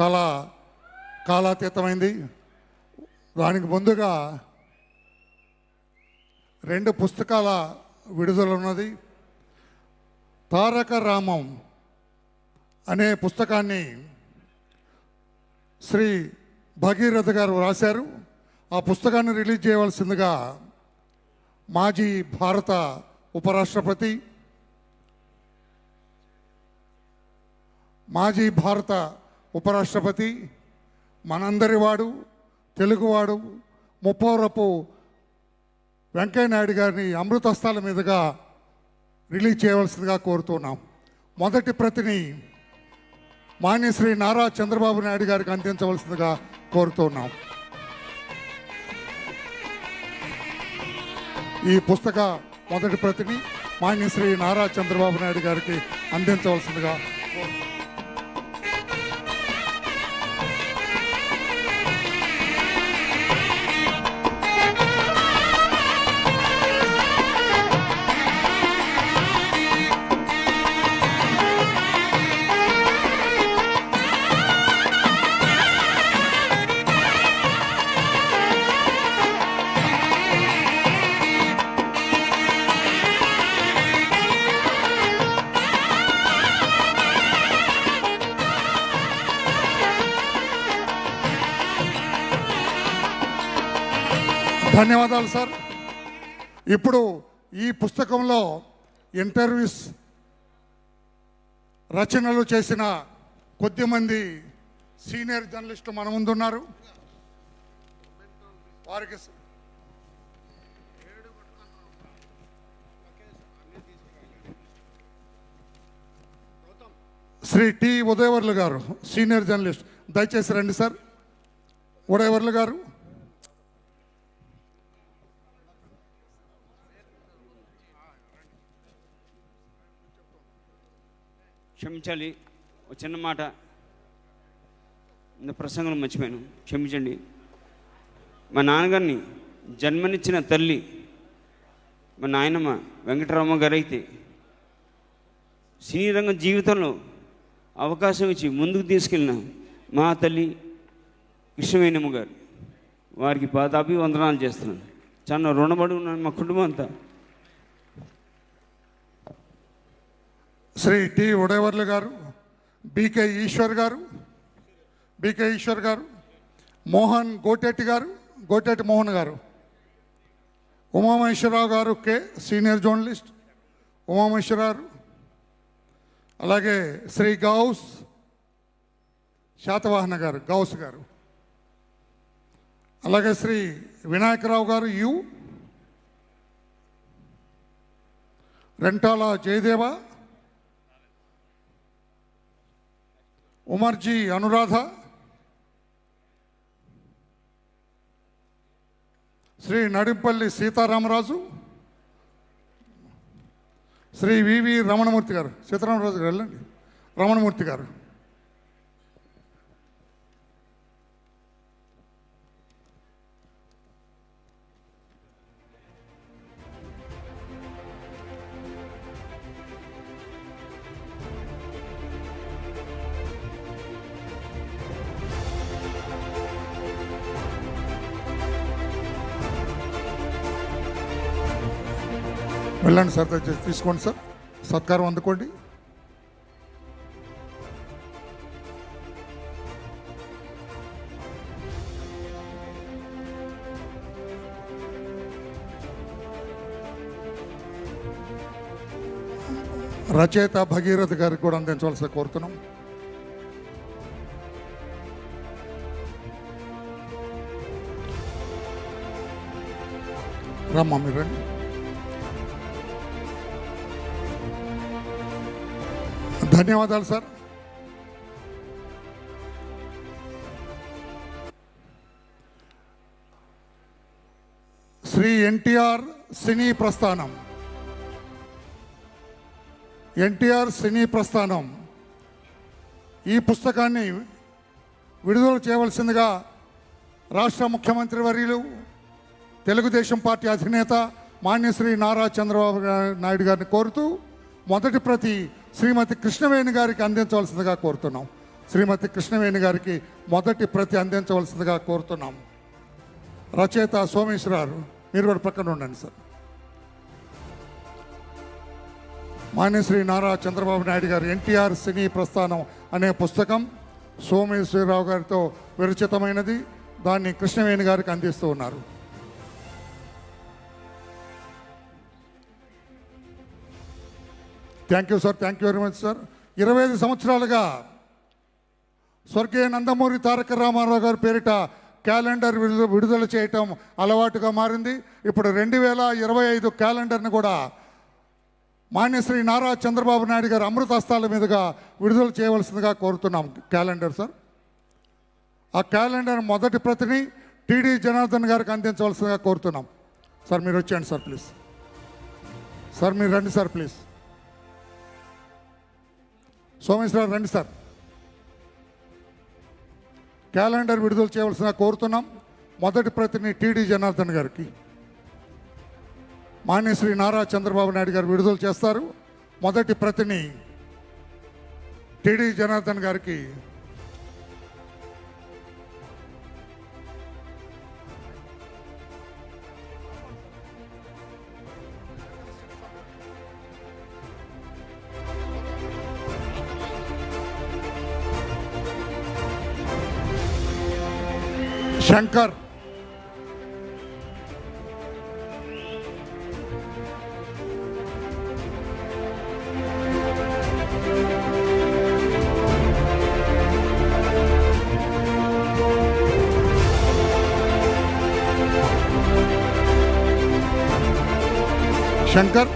చాలా కాలాతీతమైంది. దానికి ముందుగా రెండు పుస్తకాల విడుదల ఉన్నది తారక రామం అనే పుస్తకాన్ని శ్రీ భగీరథ గారు రాశారు ఆ పుస్తకాన్ని రిలీజ్ చేయవలసిందిగా మాజీ భారత ఉపరాష్ట్రపతి మాజీ భారత ఉపరాష్ట్రపతి మనందరి వాడు తెలుగువాడు ముప్పవరపు వెంకయ్య నాయుడు గారిని అమృతస్థాల మీదుగా రిలీజ్ చేయవలసిందిగా కోరుతున్నాం మొదటి ప్రతిని మాన్యశ్రీ నారా చంద్రబాబు నాయుడు గారికి అందించవలసిందిగా కోరుతున్నాం ఈ పుస్తక మొదటి ప్రతిని మాన్యశ్రీ నారా చంద్రబాబు నాయుడు గారికి అందించవలసిందిగా కోరుతున్నాం. ధన్యవాదాలు సార్. ఇప్పుడు ఈ పుస్తకంలో ఇంటర్వ్యూస్ రచనలు చేసిన కొద్దిమంది సీనియర్ జర్నలిస్టు మన ముందున్నారు. వారికి శ్రీ టి. ఉదయవర్లు గారు సీనియర్ జర్నలిస్ట్. దయచేసి రండి సార్. ఉదయవర్లు గారు. క్షమించాలి. ఒక చిన్న మాట. ప్రసంగం మర్చిపోయాను. క్షమించండి. మా నాన్నగారిని జన్మనిచ్చిన తల్లి మా నాయనమ్మ వెంకటరామ గారు అయితే సినీ రంగ జీవితంలో అవకాశం ఇచ్చి ముందుకు తీసుకెళ్ళిన మా తల్లి కృష్ణవేణమ్మ గారు. వారికి పాదాభివందనాలు చేస్తున్నాను. చాలా రుణపడి ఉన్నాను మా కుటుంబం అంతా. శ్రీ టి ఉడేవర్లు గారు బీకే ఈశ్వర్ గారు బీకే ఈశ్వర్ గారు మోహన్ గోటెట్టి గారు గోటెట్టి మోహన్ గారు. ఉమామహేశ్వరరావు గారు కే సీనియర్ జర్నలిస్ట్ ఉమామహేశ్వరరావు. అలాగే శ్రీ గౌస్ శాతవాహన గారు గౌస్ గారు. అలాగే Shri Vinayakarao garu U. Rentala Jayadeva Umarji Anuradha Shri Nadimpalli Sitaramaraju Shri V V Ramanamurthy garu Sitaramaraju garu వెళ్ళండి. రమణమూర్తి గారు. వెళ్ళండి సార్ తీసుకోండి సార్. సత్కారం అందుకోండి. రచయిత భగీరథ్ గారికి కూడా అందించవలసి కోరుతున్నాం. రమ్మా మీరు రండి ధన్యవాదాలు సార్. శ్రీ ఎన్టీఆర్ సినీ ప్రస్థానం. ఎన్టీఆర్ సినీ ప్రస్థానం. ఈ పుస్తకాన్ని విడుదల చేయవలసిందిగా రాష్ట్ర ముఖ్యమంత్రి వర్యులు తెలుగుదేశం పార్టీ అధినేత మాన్యశ్రీ నారా చంద్రబాబు నాయుడు గారిని కోరుతూ మొదటి ప్రతి శ్రీమతి కృష్ణవేణి గారికి అందించవలసిందిగా కోరుతున్నాం. శ్రీమతి కృష్ణవేణి గారికి మొదటి ప్రతి అందించవలసిందిగా కోరుతున్నాం. రచయిత సోమేశ్వరారు మీరు కూడా పక్కన ఉండండి సార్. మాన్యశ్రీ నారా చంద్రబాబు నాయుడు గారు ఎన్టీఆర్ సినీ ప్రస్థానం అనే పుస్తకం సోమేశ్వరరావు గారితో విరచితమైనది. దాన్ని కృష్ణవేణి గారికి అందిస్తూ ఉన్నారు. Thank you sir thank you very much sir ఇరవై ఐదు సంవత్సరాలుగా స్వర్గీయ నందమూరి తారక రామారావు గారి పేరిట క్యాలెండర్ విడుదల విడుదల చేయటం అలవాటుగా మారింది. ఇప్పుడు రెండు వేల ఇరవై ఐదు క్యాలెండర్ని కూడా మాన్యశ్రీ నారా చంద్రబాబు నాయుడు గారు అమృతస్థాల మీదుగా విడుదల చేయవలసిందిగా కోరుతున్నాం క్యాలెండర్ సార్ ఆ క్యాలెండర్ మొదటి ప్రతిని టీడీ జనార్దన్ గారికి అందించవలసిందిగా కోరుతున్నాం. సార్ మీరు వచ్చేయండి సార్ ప్లీజ్ సార్ మీరు రండి సార్ ప్లీజ్ సోమేశ్వరరావు రండి సార్. క్యాలెండర్ విడుదల చేయవలసిన కోరుతున్నాం. మొదటి ప్రతిని టీడీ జనార్దన్ గారికి. మాన్యశ్రీ నారా చంద్రబాబు నాయుడు గారు విడుదల చేస్తారు. మొదటి ప్రతిని టీడీ జనార్దన్ గారికి ಶಂಕರ್ ಶಂಕರ್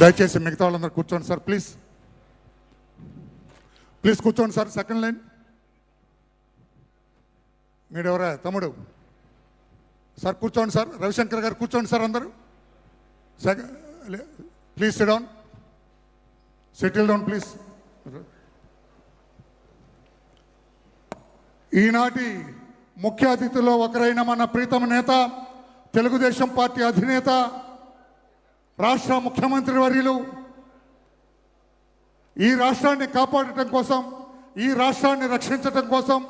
దయచేసి మిగతా వాళ్ళందరూ కూర్చోండి సార్ ప్లీజ్ ప్లీజ్ కూర్చోండి సార్ సెకండ్ లైన్ మీడెవరా తమ్ముడు. సార్ కూర్చోండి సార్. రవిశంకర్ గారు కూర్చోండి సార్ అందరూ. Please sit down settle down please ఈనాటి ముఖ్య అతిథిలో ఒకరైన మన ప్రీతమ నేత తెలుగుదేశం పార్టీ అధినేత రాష్ట్ర ముఖ్యమంత్రి వర్యులు. ఈ రాష్ట్రాన్ని కాపాడటం కోసం ఈ రాష్ట్రాన్ని రక్షించటం కోసం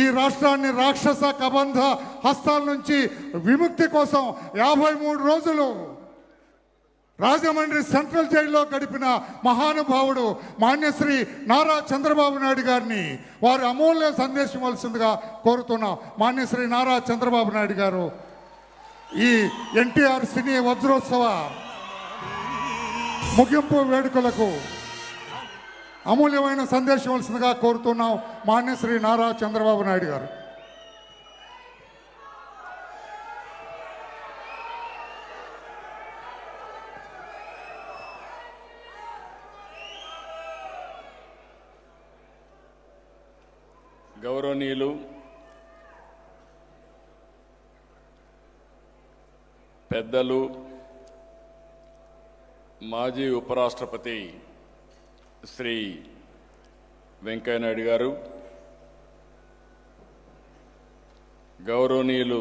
ఈ రాష్ట్రాన్ని రాక్షస కబంధ హస్తాల నుంచి విముక్తి కోసం యాభై మూడు రోజులు రాజమండ్రి సెంట్రల్ జైల్లో గడిపిన మహానుభావుడు మాన్యశ్రీ నారా చంద్రబాబు నాయుడు గారిని వారి అమూల్య సందేశం వలసిందిగా కోరుతున్నాం మాన్యశ్రీ నారా చంద్రబాబు నాయుడు గారు. ఈ ఎన్టీఆర్ సినీ వజ్రోత్సవ ముగింపు వేడుకలకు అమూల్యమైన సందేశం వలసిందిగా కోరుతున్నాం మాన్యశ్రీ నారా చంద్రబాబు నాయుడు గారు. గౌరవనీయులు పెద్దలు మాజీ ఉపరాష్ట్రపతి శ్రీ వెంకయ్యనాయుడు గారు గౌరవనీయులు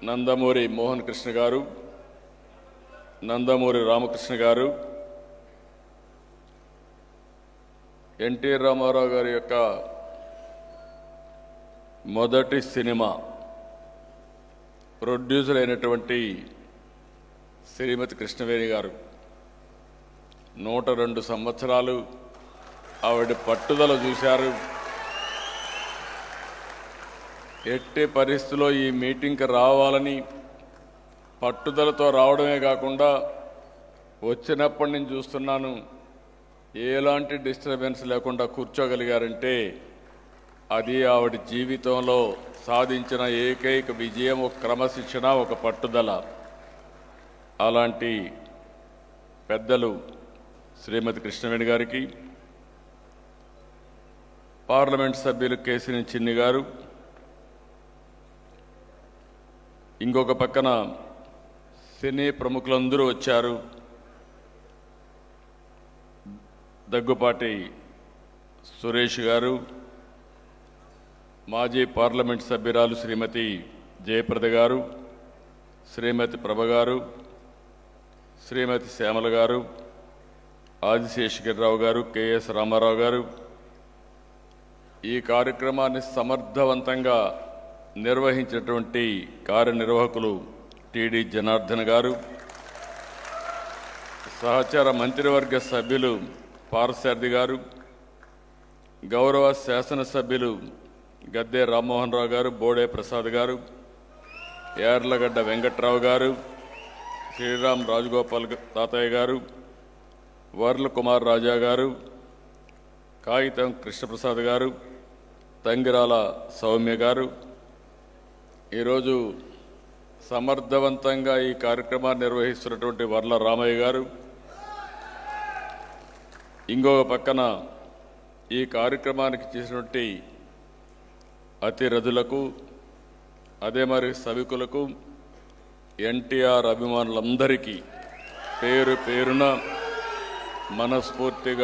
నందమూరి మోహన్ కృష్ణ గారు నందమూరి రామకృష్ణ గారు ఎన్టీ రామారావు గారి యొక్క మొదటి సినిమా ప్రొడ్యూసర్ అయినటువంటి శ్రీమతి కృష్ణవేణి గారు నూట రెండు సంవత్సరాలు ఆవిడ పట్టుదల చూశారు. ఎట్టి పరిస్థితిలో ఈ మీటింగ్కి రావాలని పట్టుదలతో రావడమే కాకుండా వచ్చినప్పటి నుంచి చూస్తున్నాను ఎలాంటి డిస్టర్బెన్స్ లేకుండా కూర్చోగలిగారంటే అది ఆవిడ జీవితంలో సాధించిన ఏకైక విజయం ఒక క్రమశిక్షణ ఒక పట్టుదల. అలాంటి పెద్దలు శ్రీమతి కృష్ణవేణి గారికి పార్లమెంట్ సభ్యులు కేసిని చిన్ని గారు ఇంకొక పక్కన సినీ ప్రముఖులందరూ వచ్చారు. దగ్గుపాటి సురేష్ గారు మాజీ పార్లమెంట్ సభ్యురాలు శ్రీమతి జయప్రద గారు శ్రీమతి ప్రభ గారు శ్రీమతి శ్యామల గారు ఆదిశేషగిరిరావు గారు కెఎస్ రామారావు గారు ఈ కార్యక్రమాన్ని సమర్థవంతంగా నిర్వహించినటువంటి కార్యనిర్వాహకులు టిడి జనార్దన్ గారు సహచార మంత్రివర్గ సభ్యులు పారసారథి గారు గౌరవ శాసనసభ్యులు గద్దె రామ్మోహన్ రావు గారు బోడే ప్రసాద్ గారు యార్లగడ్డ వెంకట్రావు గారు శ్రీరామ్ రాజగోపాల్ తాతయ్య గారు వర్ల కుమార్ రాజా గారు కాగితం కృష్ణప్రసాద్ గారు తంగిరాల సౌమ్య గారు. ఈరోజు సమర్థవంతంగా ఈ కార్యక్రమాన్ని నిర్వహిస్తున్నటువంటి వర్ల రామయ్య గారు. ఇంకొక పక్కన ఈ కార్యక్రమానికి చేసినటువంటి అతిరథులకు అదే మరి సభికులకు ఎన్టీఆర్ అభిమానులందరికీ పేరు పేరున మనస్ఫూర్తిగా